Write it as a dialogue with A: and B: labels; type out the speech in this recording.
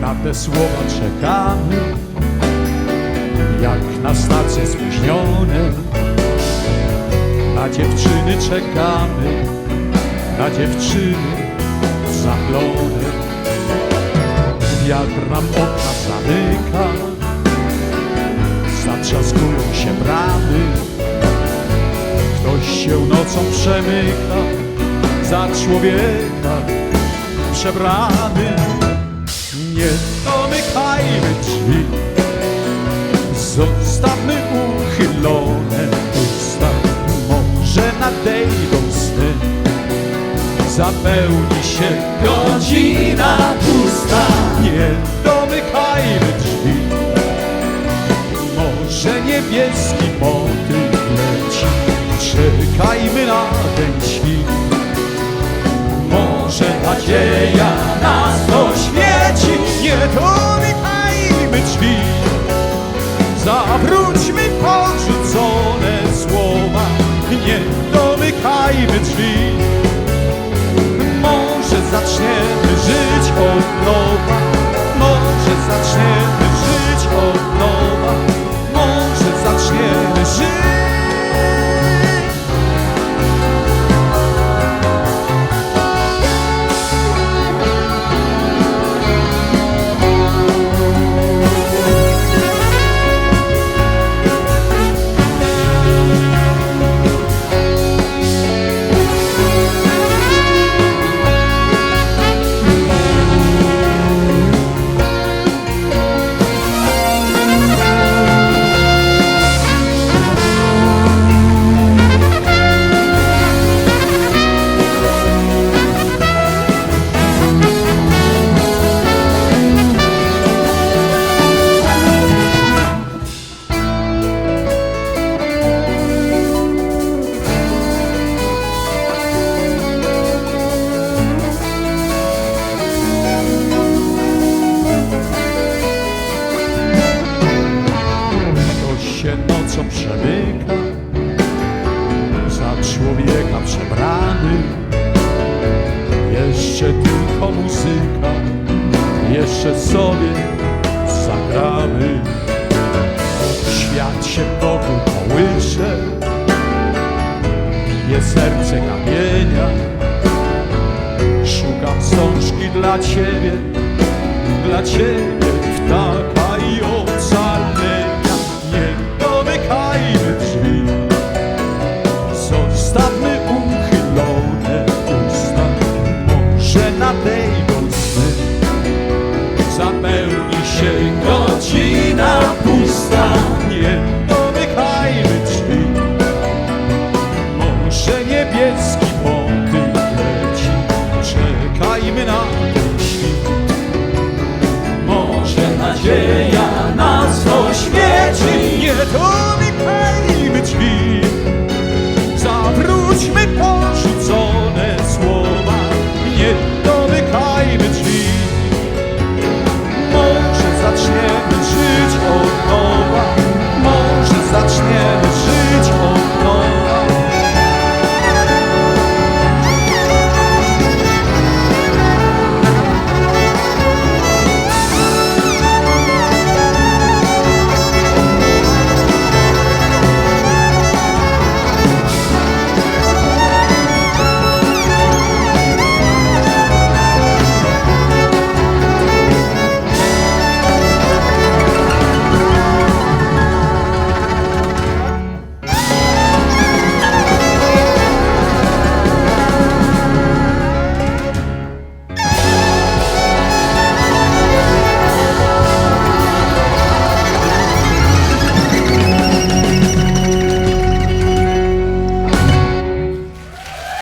A: Na te słowa czekamy, jak na stacje spóźnione. Na dziewczyny czekamy, na dziewczyny zachlone. Wiatr nam okna zamyka, zatrzaskują się bramy. Ktoś się nocą przemyka za człowieka przebrany. Nie domykajmy drzwi, zostawmy uchylone zapełni się godzina pusta. Nie domykajmy drzwi, może niebieski motyl leci. Czekajmy na ten świt. Może nadzieja nas oświeci Nie domykajmy drzwi Zawróćmy porzucone słowa Nie domykajmy drzwi nowa. Może zaczniemy żyć od nowa. Może zaczniemy żyć Jeszcze sobie zagramy. Świat się wokół kołysze Bije serce kamienia. Szukam wstążki dla ciebie Dla ciebie ptaka i ocalenia. Nie domykajmy drzwi. Zostawmy uchylone usta. Może nadejdą się godzina pusta